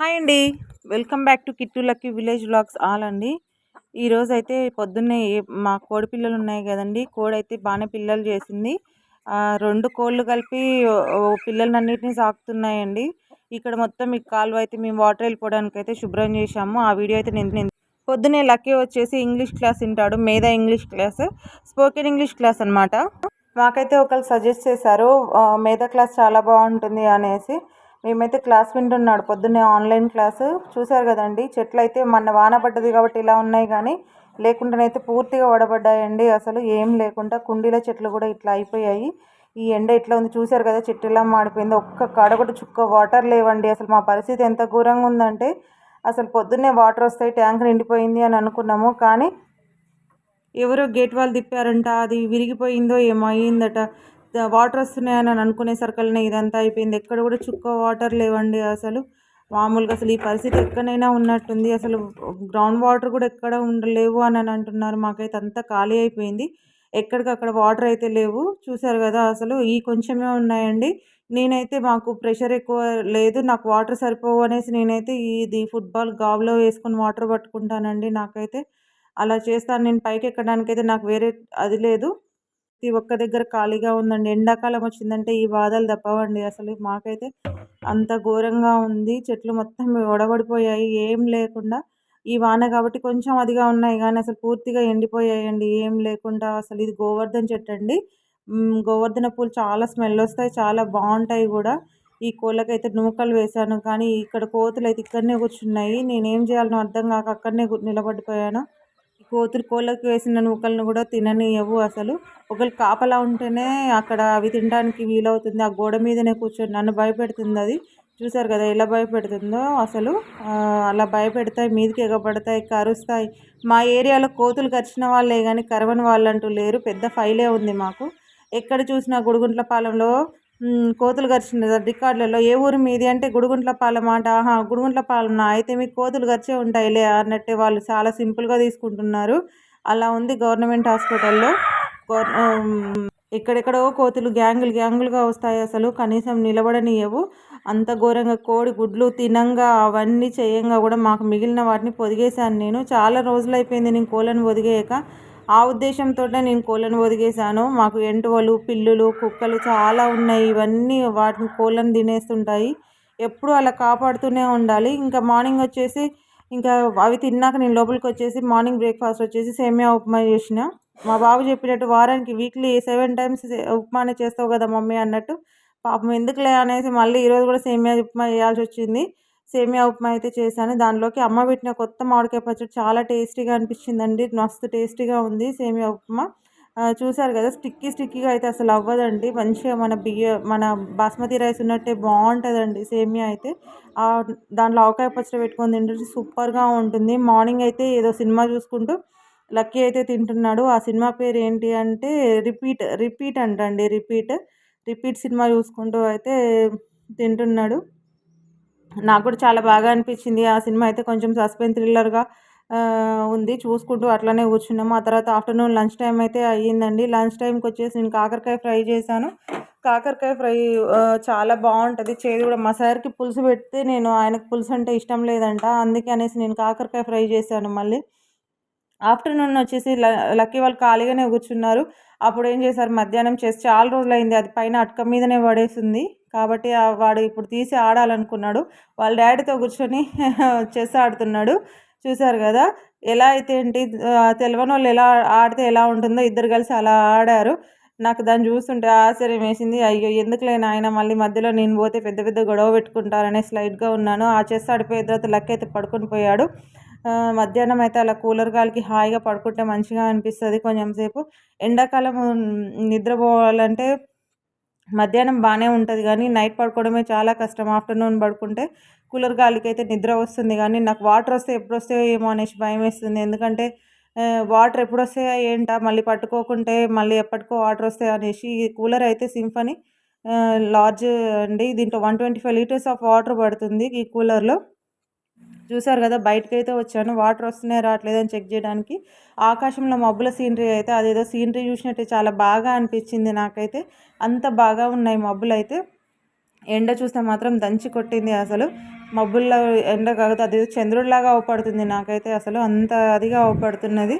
Hi అండి. Welcome back to Kittu lucky village blogs all అండి. ఈరోజు అయితే పొద్దున్నే మా కోడి పిల్లలు ఉన్నాయి కదండి. కోడి అయితే బాగానే పిల్లలు చేసింది. రెండు కోళ్ళు కలిపి పిల్లలన్నింటినీ పిల్లలన్నిటిని సాకుతున్నాయండి. ఇక్కడ మొత్తం ఈ కాలువ అయితే మేము వాటర్ వెళ్ళిపోవడానికి అయితే శుభ్రం చేశాము. ఆ వీడియో అయితే నేను పొద్దునే లక్కీ వచ్చేసి ఇంగ్లీష్ క్లాస్ వింటాడు Medha English class spoken English class అనమాట మాకైతే ఒకళ్ళు సజెస్ట్ చేశారు మేధా క్లాస్ చాలా బాగుంటుంది అనేసి. మేమైతే క్లాస్ వింటున్నాడు. పొద్దున్నే ఆన్లైన్ క్లాసు. చూశారు కదండి చెట్లు అయితే మొన్న వాన పడ్డది కాబట్టి ఇలా ఉన్నాయి కానీ లేకుండానైతే పూర్తిగా వడబడ్డాయండి. అసలు ఏం లేకుండా కుండీల చెట్లు కూడా ఇట్లా అయిపోయాయి. ఈ ఎండ ఇట్లా ఉంది చూశారు కదా చెట్టు ఇలా మాడిపోయింది. ఒక్క కాడ కూడా చుక్క వాటర్ లేవండి. అసలు మా పరిస్థితి ఎంత ఘోరంగా ఉందంటే అసలు పొద్దున్నే వాటర్ వస్తాయి ట్యాంక్ నిండిపోయింది అని అనుకున్నాము. కానీ ఎవరో గేట్ వాళ్ళు తిప్పారంట అది విరిగిపోయిందో ఏమో అయ్యిందట వాటర్ వస్తున్నాయని అని అనుకునేసరికల్నే ఇదంతా అయిపోయింది. ఎక్కడ కూడా చుక్క వాటర్ లేవండి అసలు. మామూలుగా అసలు ఈ పరిస్థితి ఎక్కడైనా ఉన్నట్టుంది. అసలు గ్రౌండ్ వాటర్ కూడా ఎక్కడ ఉండలేవు అని అని అంటున్నారు. మాకైతే అంతా ఖాళీ అయిపోయింది. ఎక్కడికక్కడ వాటర్ అయితే లేవు. చూసారు కదా అసలు ఈ కొంచెమే ఉన్నాయండి. నేనైతే మాకు ప్రెషర్ ఎక్కువ లేదు. నాకు వాటర్ సరిపోవు అనేసి నేనైతే ఇది ఫుట్బాల్ గాబులో వేసుకొని వాటర్ పట్టుకుంటానండి. నాకైతే అలా చేస్తాను. నేను పైకి ఎక్కడానికి అయితే నాకు వేరే అది లేదు. ప్రతి ఒక్క దగ్గర ఖాళీగా ఉందండి. ఎండాకాలం వచ్చిందంటే ఈ బాధలు తప్పవండి. అసలు మాకైతే అంత ఘోరంగా ఉంది. చెట్లు మొత్తం వడబడిపోయాయి ఏం లేకుండా ఈ వాన కాబట్టి కొంచెం అదిగా ఉన్నాయి కానీ అసలు పూర్తిగా ఎండిపోయాయండి. ఏం లేకుండా అసలు ఇది గోవర్ధన చెట్టు అండి. గోవర్ధన పూలు చాలా స్మెల్ వస్తాయి. చాలా బాగుంటాయి కూడా. ఈ కోళ్ళకైతే నూకలు వేశాను కానీ ఇక్కడ కోతులు అయితే ఇక్కడనే కూర్చున్నాయి. నేనేం చేయాలనో అర్థం కాక అక్కడనే నిలబడిపోయాను. కోతులు కోళ్ళకి వేసిన నూకలను కూడా తిననియవు అసలు. ఒకళ్ళు కాపలా ఉంటేనే అక్కడ అవి తినడానికి వీలవుతుంది. ఆ గోడ మీదనే కూర్చొని నన్ను భయపెడుతుంది అది. చూసారు కదా ఎలా భయపెడుతుందో అసలు. అలా భయపెడతాయి మీదకి ఎగబడతాయి కరుస్తాయి. మా ఏరియాలో కోతులు కరిచిన వాళ్ళే కానీ కరవని వాళ్ళంటూ లేరు. పెద్ద ఫైలే ఉంది మాకు. ఎక్కడ చూసినా గుడిగుంట్ల పాలెంలో కోతులు గరిచిన రికార్డులలో ఏ ఊరు మీది అంటే గుడుగుంట్ల పాలెం అంట. ఆహా గుడుగుంట్ల పాలెం అయితే మీకు కోతులు గరిచే ఉంటాయిలే అన్నట్టే వాళ్ళు చాలా సింపుల్గా తీసుకుంటున్నారు. అలా ఉంది గవర్నమెంట్ హాస్పిటల్లో. ఎక్కడెక్కడో కోతులు గ్యాంగులు గ్యాంగులుగా వస్తాయి అసలు. కనీసం నిలబడనియవు. అంత ఘోరంగా కోడి గుడ్లు తినంగా అవన్నీ చేయంగా కూడా మాకు మిగిలిన వాటిని పొదిగేశాను నేను. చాలా రోజులు అయిపోయింది నేను కోళ్ళను పొదిగేయక ఆ ఉద్దేశంతో నేను కోళ్ళను ఒదిగేశాను మాకు ఎంటువలు పిల్లులు కుక్కలు చాలా ఉన్నాయి. ఇవన్నీ వాటిని కోళ్ళను తినేస్తుంటాయి. ఎప్పుడు అలా కాపాడుతూనే ఉండాలి. ఇంకా మార్నింగ్ వచ్చేసి ఇంకా అవి తిన్నాక నేను లోపలికి వచ్చేసి మార్నింగ్ బ్రేక్ఫాస్ట్ వచ్చేసి సేమియా ఉప్మా చేసిన. మా బాబు చెప్పినట్టు వారానికి వీక్లీ సెవెన్ టైమ్స్ ఉప్మానే చేస్తావు కదా మమ్మీ అన్నట్టు. పాపం ఎందుకులే అనేసి మళ్ళీ ఈరోజు కూడా సేమియా ఉప్మా చేయాల్సి వచ్చింది. సేమియా ఉప్మా అయితే చేశాను. దానిలోకి అమ్మ పెట్టిన కొత్త మామిడికాయ పచ్చడి చాలా టేస్టీగా అనిపించిందండి. మస్తు టేస్టీగా ఉంది సేమియా ఉప్మా. చూసారు కదా స్టిక్కీ స్టిక్కీగా అయితే అసలు అవ్వదండి. మంచిగా మన బియ్య మన బాస్మతి రైస్ ఉన్నట్టే బాగుంటుందండి సేమియా అయితే. దాంట్లో ఆవకాయ పచ్చడి పెట్టుకొని తింటే సూపర్గా ఉంటుంది. మార్నింగ్ అయితే ఏదో సినిమా చూసుకుంటూ లక్కీ అయితే తింటున్నాడు. ఆ సినిమా పేరు ఏంటి అంటే రిపీట్ రిపీట్ అంటండి రిపీట్. రిపీట్ సినిమా చూసుకుంటూ అయితే తింటున్నాడు. నాకు కూడా చాలా బాగా అనిపించింది. ఆ సినిమా అయితే కొంచెం సస్పెన్స్ థ్రిల్లర్గా ఉంది. చూసుకుంటూ అట్లనే కూర్చున్నాము. ఆ తర్వాత ఆఫ్టర్నూన్ లంచ్ టైం అయితే అయ్యిందండి. లంచ్ టైంకి వచ్చేసి నేను కాకరకాయ ఫ్రై చేశాను. కాకరకాయ ఫ్రై చాలా బాగుంటుంది. చేదు కూడా మా సార్కి పులుసు పెడితే నేను ఆయనకు పులుసు అంటే ఇష్టం లేదంట. అందుకే అనేసి నేను కాకరకాయ ఫ్రై చేశాను మళ్ళీ. ఆఫ్టర్నూన్ వచ్చేసి ల- లక్కీ వాళ్ళు ఖాళీగానే కూర్చున్నారు. అప్పుడు ఏం చేశారు? మధ్యాహ్నం చేసి చాలా రోజులైంది. అది పైన అటక మీదనే పడేసింది. కాబట్టి వాడు ఇప్పుడు తీసి ఆడాలనుకున్నాడు. వాళ్ళ డాడీతో కూర్చొని చెస్ ఆడుతున్నాడు. చూశారు కదా? ఎలా అయితే ఏంటి? తెలియని వాళ్ళు ఎలా ఆడితే ఎలా ఉంటుందో ఇద్దరు కలిసి అలా ఆడారు. నాకు దాన్ని చూస్తుంటే ఆశ్చర్యం వేసింది. అయ్యో ఎందుకులే నాయన మళ్ళీ మధ్యలో నేను పోతే పెద్ద పెద్ద గొడవ పెట్టుకుంటారనే స్లైడ్గా ఉన్నాను. ఆ చెస్ ఆడిపోయిన తర్వాత లక్ అయితే పడుకొని పోయాడు. మధ్యాహ్నం అయితే అలా కూలర్ గాలికి హాయిగా పడుకుంటే మంచిగా అనిపిస్తుంది. కొంచెం సేపు ఎండాకాలం నిద్రపోవాలంటే మధ్యాహ్నం బాగానే ఉంటుంది కానీ నైట్ పడుకోవడమే చాలా కష్టం. ఆఫ్టర్నూన్ పడుకుంటే కూలర్ గాలికి అయితే నిద్ర వస్తుంది కానీ నాకు వాటర్ వస్తే ఎప్పుడు వస్తాయో ఏమో అనేసి భయం వేస్తుంది. ఎందుకంటే వాటర్ ఎప్పుడు వస్తాయో ఏంటా? మళ్ళీ పట్టుకోకుంటే మళ్ళీ ఎప్పటికో వాటర్ వస్తాయి అనేసి ఈ కూలర్ అయితే సింఫనీ లార్జ్ అండి. దీంట్లో one twenty five litres of water పడుతుంది ఈ కూలర్లో. చూసారు కదా బయటకు అయితే వచ్చాను. వాటర్ వస్తున్నాయి రావట్లేదు అని చెక్ చేయడానికి. ఆకాశంలో మబ్బుల సీనరీ అయితే అదేదో సీనరీ చూసినట్టే చాలా బాగా అనిపించింది నాకైతే. అంత బాగా ఉన్నాయి మబ్బులు అయితే. ఎండ చూస్తే మాత్రం దంచి కొట్టింది అసలు. మబ్బుల్లో ఎండ కాదు అది చంద్రుడిలాగా అవపడుతుంది నాకైతే అసలు. అంత అదిగా అవపడుతున్నది.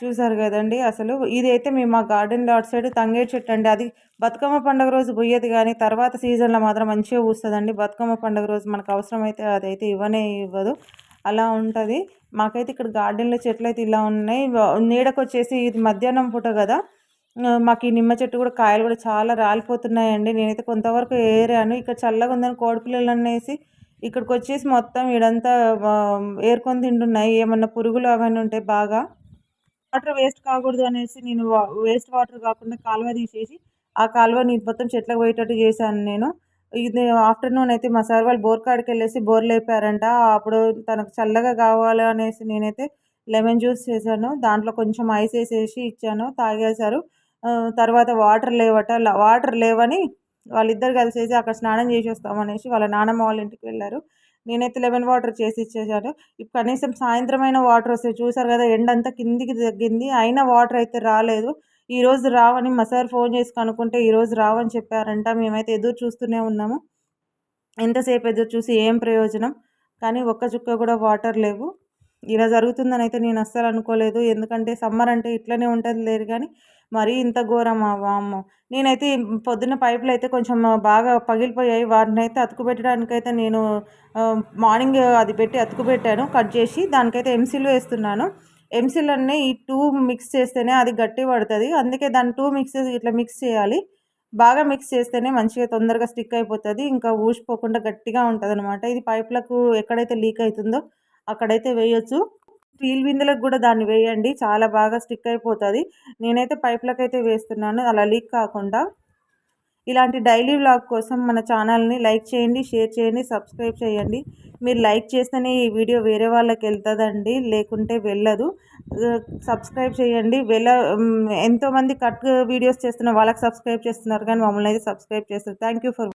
చూసారు కదండి. అసలు ఇదైతే మేము మా గార్డెన్లో అటు సైడ్ తంగేడు చెట్టు అండి. అది బతుకమ్మ పండుగ రోజు పోయేది కానీ తర్వాత సీజన్లో మాత్రం మంచిగా పూస్తుందండి. బతుకమ్మ పండుగ రోజు మనకు అవసరమైతే అదైతే ఇవ్వనే ఇవ్వదు. అలా ఉంటుంది. మాకైతే ఇక్కడ గార్డెన్లో చెట్లు అయితే ఇలా ఉన్నాయి. నీడకు వచ్చేసి ఇది మధ్యాహ్నం పూట కదా. మాకు ఈ నిమ్మ చెట్టు కూడా కాయలు కూడా చాలా రాలిపోతున్నాయండి. నేనైతే కొంతవరకు ఏరాను. ఇక్కడ చల్లగా ఉందని కోడిపిల్లలు అనేసి ఇక్కడికి వచ్చేసి మొత్తం ఇడంతా ఏరుకొని తింటున్నాయి. ఏమన్నా పురుగులు అవన్నీ ఉంటాయి బాగా వాటర్ వేస్ట్ కాకూడదు అనేసి నేను వేస్ట్ వాటర్ కాకుండా కాలువ తీసేసి ఆ కాలువ నీరు మొత్తం చెట్లకు పోయేటట్టు చేశాను నేను. ఇది ఆఫ్టర్నూన్ అయితే మా సార్ వాళ్ళు బోర్ కాడికి వెళ్ళేసి బోర్ లేపారంట. అప్పుడు తనకు చల్లగా కావాలి అనేసి నేనైతే లెమన్ జ్యూస్ చేశాను. దాంట్లో కొంచెం ఐస్ వేసేసి ఇచ్చాను తాగేశారు. తర్వాత వాటర్ లేవట. వాటర్ లేవని వాళ్ళిద్దరు కలిసేసి అక్కడ స్నానం చేసి వస్తామనేసి వాళ్ళ నానమ్మ వాళ్ళ ఇంటికి వెళ్ళారు. నేనైతే లెమన్ వాటర్ చేసి ఇచ్చేసాను. ఇప్పుడు కనీసం సాయంత్రమైన వాటర్ వస్తాయి. చూసారు కదా ఎండ అంతా కిందికి తగ్గింది. అయినా వాటర్ అయితే రాలేదు. ఈరోజు రావని మా సార్ ఫోన్ చేసి కనుక్కుంటే ఈరోజు రావని చెప్పారంట. మేమైతే ఎదురు చూస్తూనే ఉన్నాము. ఎంతసేపు ఎదురు చూసి ఏం ప్రయోజనం? కానీ ఒక్క చుక్క కూడా వాటర్ లేవు. ఇలా జరుగుతుందని అయితే నేను అస్సలు అనుకోలేదు. ఎందుకంటే సమ్మర్ అంటే ఇట్లనే ఉంటుంది లేదు కానీ మరీ ఇంత ఘోరమా వామ్మో నేనైతే పొద్దున్న పైపులు అయితే కొంచెం బాగా పగిలిపోయాయి. వాటిని అయితే అతుకు పెట్టడానికైతే నేను మార్నింగ్ అది పెట్టి అతుకు పెట్టాను కట్ చేసి దానికైతే ఎంసీలు వేస్తున్నాను. ఎంసీలు అన్నీ ఈ టూ మిక్స్ చేస్తేనే అది గట్టి పడుతుంది. అందుకే దాన్ని టూ మిక్స్ ఇట్లా మిక్స్ చేయాలి. బాగా మిక్స్ చేస్తేనే మంచిగా తొందరగా స్టిక్ అయిపోతుంది. ఇంకా ఊసిపోకుండా గట్టిగా ఉంటుంది అనమాట ఇది పైపులకు ఎక్కడైతే లీక్ అవుతుందో అక్కడైతే వేయొచ్చు. స్టీల్ బిందెలకు కూడా దాన్ని వేయండి. చాలా బాగా స్టిక్ అయిపోతుంది. నేనైతే పైప్లకు అయితే వేస్తున్నాను. అలా లీక్ కాకుండా. ఇలాంటి డైలీ వ్లాగ్ కోసం మన ఛానల్ని లైక్ చేయండి షేర్ చేయండి సబ్స్క్రైబ్ చేయండి. మీరు లైక్ చేస్తేనే ఈ వీడియో వేరే వాళ్ళకి వెళ్తుందండి. లేకుంటే వెళ్ళదు. సబ్స్క్రైబ్ చేయండి. వెళ్ళ ఎంతోమంది కట్ వీడియోస్ చేస్తున్న వాళ్ళకి సబ్స్క్రైబ్ చేస్తున్నారు కానీ మమ్మల్ని అయితే సబ్స్క్రైబ్ చేస్తారు. Thank for